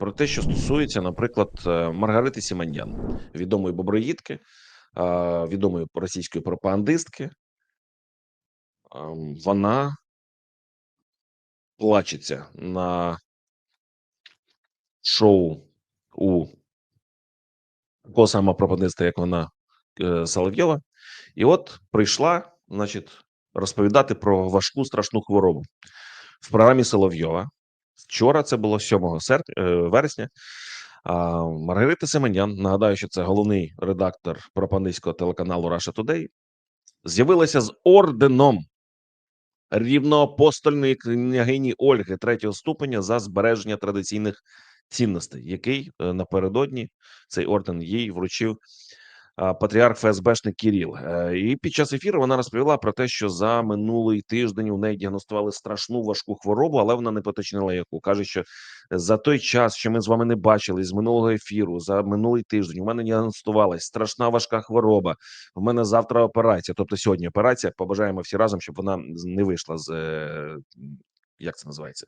про те, що стосується, наприклад, е, Маргарити Сіманян, відомої боброїдки, відомої російської пропагандистки. Вона плачеться на шоу у такого самого пропагандиста, як вона е, Соловйова. І от прийшла, значить, розповідати про важку страшну хворобу в програмі Соловйова. Вчора це було 7 серп... е, вересня. А Маргарита Семенян, нагадаю, що це головний редактор пропагандистського телеканалу Russia Today, з'явилася з орденом рівноапостольної княгині Ольги третього ступеня за збереження традиційних цінностей, який е, напередодні цей орден їй вручив патріарх ФСБшник Кіріл. Е, І під час ефіру вона розповіла про те, що за минулий тиждень у неї діагностували страшну важку хворобу, але вона не поточнила яку. каже, що за той час, що ми з вами не бачили з минулого ефіру, за минулий тиждень у мене діагностувалась страшна важка хвороба. В мене завтра операція. Тобто сьогодні операція. Побажаємо всі разом, щоб вона не вийшла з е, як це називається.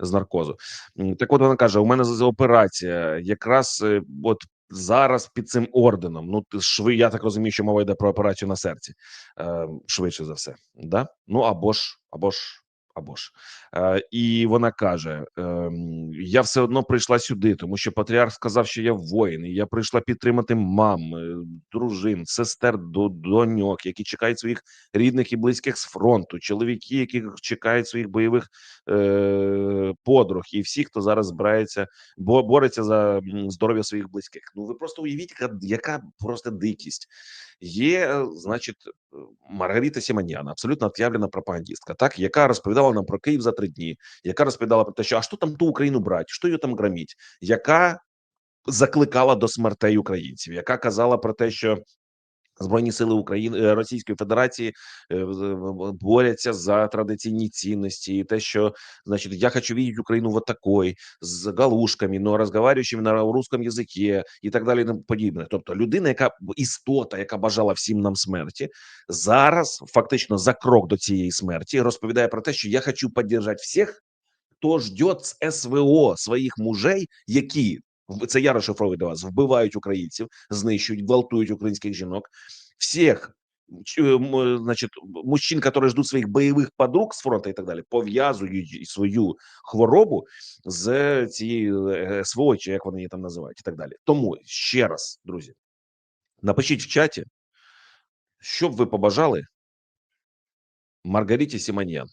З наркозу. Так от вона каже: у мене операція якраз е, от зараз під цим орденом. Ну, ти шви, я так розумію, що мова йде про операцію на серці, е, швидше за все. Да? Ну або ж, або ж, або ж. Е, і вона каже: ем, Я все одно прийшла сюди, тому що патріарх сказав, що я воїн, і я прийшла підтримати мам, е, дружин, сестер, до- доньок, які чекають своїх рідних і близьких з фронту, чоловіки, які чекають своїх бойових е, подруг, і всі, хто зараз збирається, бо бореться за здоров'я своїх близьких. Ну ви просто уявіть, яка, просто дикість. Є, е, значить, Маргарита Сіманяна, абсолютно от'явлена пропагандистка, так яка розповідала нам про Київ за три дні, яка розповідала про те, що а що там ту Україну брати, що її там громіть, яка закликала до смертей українців, яка казала про те, що Збройні сили України е, Російської Федерації е, в- борються за традиційні цінності, і те, що значить, я хочу видеть Україну вот такой, з галушками, но розговариваючими на русском язикі і так далі. і подібне. Тобто, людина, яка істота, яка бажала всім нам смерті, зараз фактично за крок до цієї смерті розповідає про те, що я хочу підтримати всіх, хто ждет з СВО своїх мужей, які це я розшифровую для вас, вбивають українців, знищують, гвалтують українських жінок, всіх. ч- м, Значить, мужчин, які ждуть своїх бойових подруг з фронту і так далі, пов'язують свою хворобу з цією е, СВО, чи як вони її там називають, і так далі. Тому ще раз, друзі, напишіть в чаті, що б ви побажали Маргариті Сіманіян.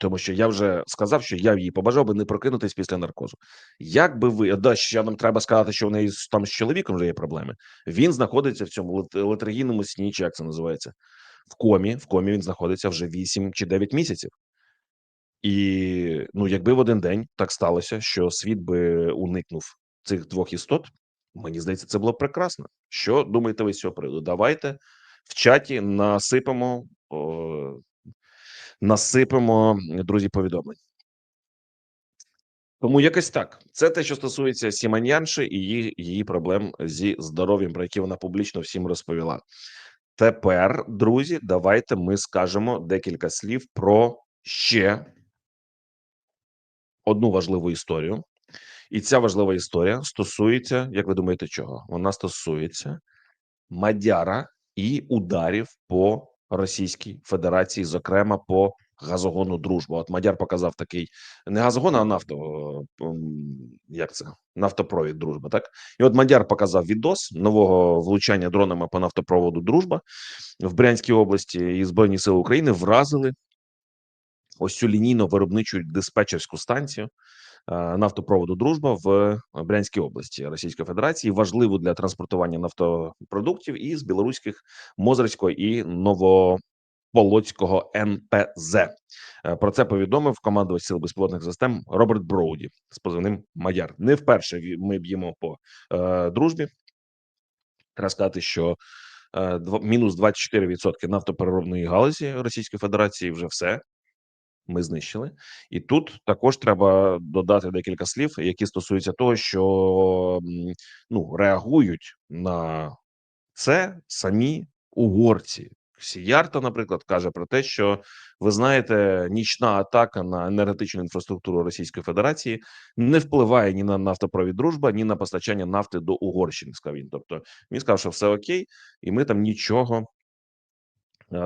Тому що я вже сказав, що я їй побажав би не прокинутись після наркозу. Як би ви да, ще нам треба сказати, що в неї там з чоловіком вже є проблеми. Він знаходиться в цьому лет- летаргійному сні, чи як це називається, в комі. В комі він знаходиться вже 8 чи 9 місяців. І ну, якби в один день так сталося, що світ би уникнув цих двох істот, мені здається, це було б прекрасно. Що думаєте ви з цього приводу? Давайте в чаті насипемо. Насипемо, друзі, повідомлень. Тому якось так. Це те, що стосується Сіманянши і її, її проблем зі здоров'ям, про які вона публічно всім розповіла. Тепер, друзі, давайте ми скажемо декілька слів про ще одну важливу історію. І ця важлива історія стосується, як ви думаєте, чого? Вона стосується Мадяра і ударів по Російській Федерації, зокрема по газогону Дружба. От Мадяр показав такий не газогон, а нафто е, як це нафтопровід Дружба. Так і от Мадяр показав відос нового влучання дронами по нафтопроводу Дружба в Брянській області, і Збройні Сили України вразили ось цю лінійно виробничу диспетчерську станцію нафтопроводу Дружба в Брянській області Російської Федерації, важливу для транспортування нафтопродуктів із білоруських Мозерського і Новополоцького НПЗ. Е, Про це повідомив командувач сил безпілотних систем Роберт Броуді з позивним Маяр. Не вперше ми б'ємо по е, дружбі. Треба сказати, що е, мінус 24% нафтопереробної галузі Російської Федерації вже все ми знищили. І тут також треба додати декілька слів, які стосуються того, що ну реагують на це самі угорці. Сіярто, наприклад, каже про те, що ви знаєте, нічна атака на енергетичну інфраструктуру Російської Федерації не впливає ні на нафтопровід дружба, ні на постачання нафти до Угорщини. Сказав він. Тобто він сказав, що все окей, і ми там нічого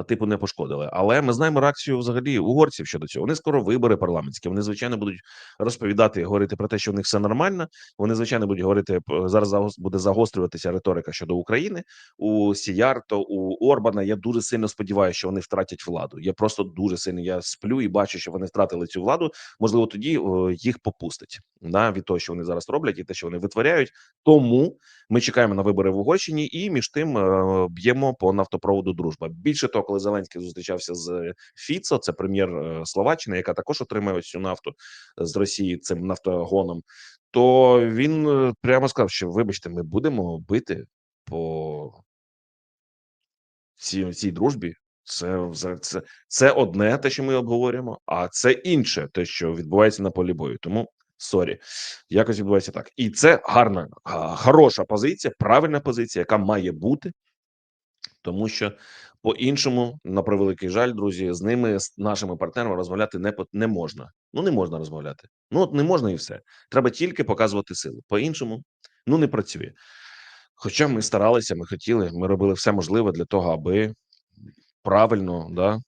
типу не пошкодили. Але ми знаємо реакцію взагалі угорців щодо цього. Вони скоро вибори парламентські. Вони звичайно будуть розповідати, говорити про те, що в них все нормально. Вони звичайно будуть говорити зараз. загос- буде загострюватися риторика щодо України у Сіярто, у Орбана. Я дуже сильно сподіваюся, що вони втратять владу. Я просто дуже сильно я сплю і бачу, що вони втратили цю владу. Можливо, тоді їх попустить да, від того, що вони зараз роблять, і те, що вони витворяють. Тому ми чекаємо на вибори в Угорщині, і між тим е, б'ємо по нафтопроводу. Дружба. Більше того, коли Зеленський зустрічався з Фіцо, це прем'єр е, Словаччини, яка також отримує ось цю нафту з Росії цим нафтогоном. То він е, прямо сказав, що вибачте, ми будемо бити по цій, цій дружбі. Це це, це одне, те, що ми обговорюємо, а це інше, те, що відбувається на полі бою. Тому сорі, якось відбувається так. І це гарна, хороша позиція, правильна позиція, яка має бути, тому що по-іншому, на превеликий жаль, друзі, з ними, з нашими партнерами, розмовляти не не можна. Ну не можна розмовляти. Ну от не можна і все. Треба тільки показувати силу. По-іншому, ну не працює. Хоча ми старалися, ми хотіли, ми робили все можливе для того, аби правильно да,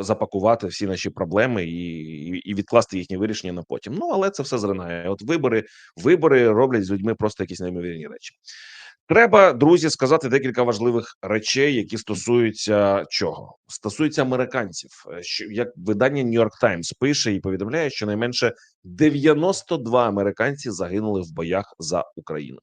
запакувати всі наші проблеми і, і, відкласти їхнє вирішення на потім. Ну але це все зринає. От вибори, вибори роблять з людьми просто якісь неймовірні речі. Треба, друзі, сказати декілька важливих речей, які стосуються чого стосуються американців. Е, Що як видання New York Times пише і повідомляє, що найменше 92 американці загинули в боях за Україну.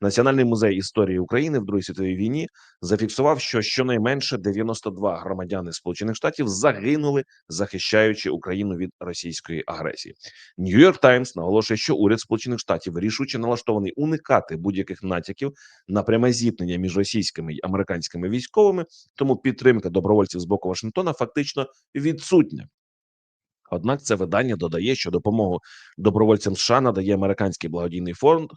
Національний музей історії України в Другій світовій війні зафіксував, що щонайменше 92 громадяни Сполучених Штатів загинули, захищаючи Україну від російської агресії. Нью-Йорк Таймс наголошує, що уряд Сполучених Штатів рішуче налаштований уникати будь-яких натяків на пряме зіткнення між російськими і американськими військовими, тому підтримка добровольців з боку Вашингтона фактично відсутня. Однак це видання додає, що допомогу добровольцям США надає американський благодійний фонд.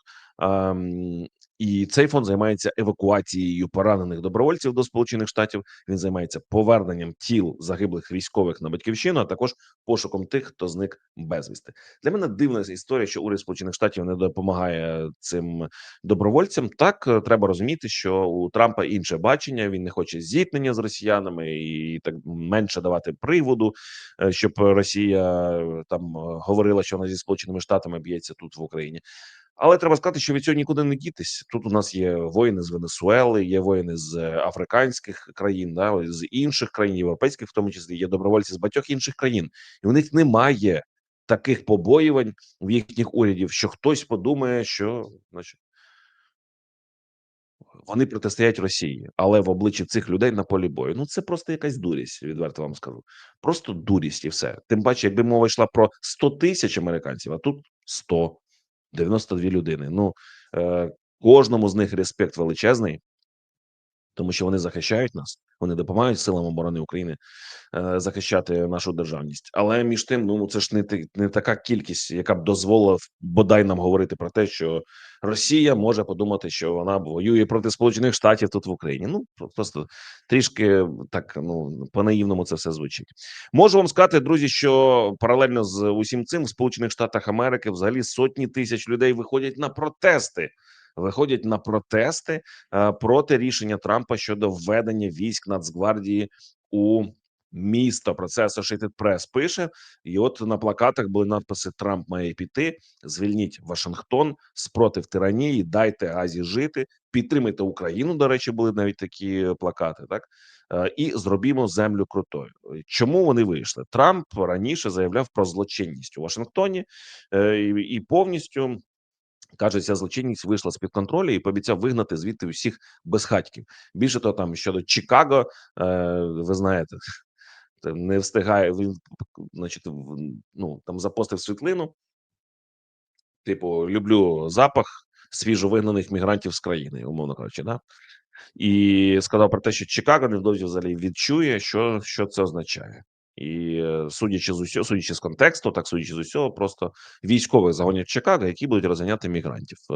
І цей фонд займається евакуацією поранених добровольців до Сполучених Штатів. Він займається поверненням тіл загиблих військових на батьківщину, а також пошуком тих, хто зник безвісти. Для мене дивна історія, що уряд Сполучених Штатів не допомагає цим добровольцям. Так е, треба розуміти, що у Трампа інше бачення. Він не хоче зіткнення з росіянами і так менше давати приводу, е, щоб Росія е, там говорила, що вона зі сполученими штатами б'ється тут в Україні. Але треба сказати, що від цього нікуди не дітись. Тут у нас є воїни з Венесуели, є воїни з е, африканських країн, да з інших країн, європейських, в тому числі є добровольці з багатьох інших країн, і у них немає таких побоювань в їхніх урядів, що хтось подумає, що значить. Вони протистоять Росії, але в обличчі цих людей на полі бою. Ну це просто якась дурість, відверто вам скажу. Просто дурість і все. Тим паче, якби мова йшла про 100 тисяч американців, а тут 100, 92 людини. Ну е, кожному з них респект величезний, тому що вони захищають нас, вони допомагають силам оборони України е, захищати нашу державність. Але між тим, ну це ж не не така кількість, яка б дозволила бодай нам говорити про те, що Росія може подумати, що вона воює проти Сполучених Штатів тут в Україні. Ну просто трішки так ну по наївному це все звучить. Можу вам сказати, друзі, що паралельно з усім цим в Сполучених Штатах Америки взагалі сотні тисяч людей виходять на протести. Виходять на протести е, проти рішення Трампа щодо введення військ Нацгвардії у місто. Про це Associated Press пише. І от на плакатах були надписи: Трамп має піти, звільніть Вашингтон, спротив тиранії, дайте Газі жити, підтримайте Україну. До речі, були навіть такі плакати. Так Е, і зробімо землю крутою. Чому вони вийшли? Трамп раніше заявляв про злочинність у Вашингтоні е, і повністю. Каже, ця злочинність вийшла з під контролю і пообіцяв вигнати звідти усіх безхатьків. Більше того, там щодо Чикаго, е, ви знаєте, не встигає він, значить, ну там запостив світлину. Типу, люблю запах свіжо вигнаних мігрантів з країни, умовно кажучи, да? і сказав про те, що Чикаго невдовзі взагалі відчує, що, що це означає. І е, судячи з усього, судячи з контексту, так судячи з усього, просто військових загонять Чикаго, які будуть розганяти мігрантів, е,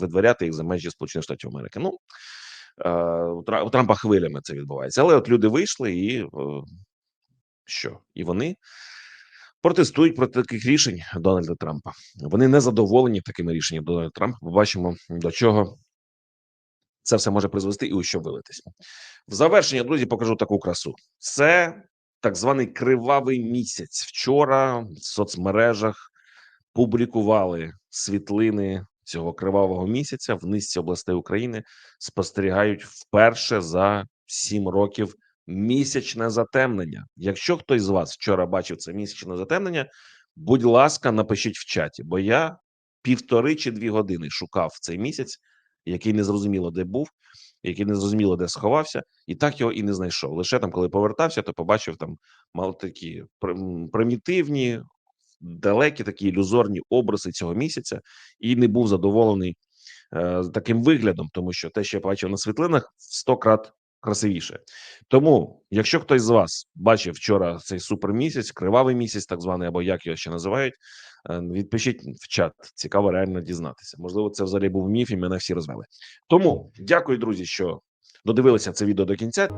видворяти їх за межі Сполучених Штатів Америки. Ну Е, у Тра- Трампа хвилями це відбувається. Але от люди вийшли і е, що? І вони протестують проти таких рішень Дональда Трампа. Вони не задоволені такими рішеннями Дональда Трампа. Побачимо, до чого це все може призвести і у що вилитись. В завершення, друзі, покажу таку красу. Це так званий кривавий місяць. Вчора в соцмережах публікували світлини цього кривавого місяця в низці областей України. Спостерігають вперше за сім років місячне затемнення. Якщо хтось з вас вчора бачив це місячне затемнення, будь ласка, напишіть в чаті, бо я півтори чи дві години шукав цей місяць, який не зрозуміло де був, який не зрозуміло де сховався, і так його і не знайшов. Лише там, коли повертався, то побачив там мало такі примітивні, далекі такі ілюзорні образи цього місяця, і не був задоволений е, таким виглядом, тому що те, що я бачив на світлинах, 100 крат красивіше. Тому, якщо хтось з вас бачив вчора цей супермісяць, кривавий місяць, так званий, або як його ще називають, відпишіть в чат. Цікаво реально дізнатися. Можливо, це взагалі був міф, і мене всі розвели. Тому дякую, друзі, що додивилися це відео до кінця.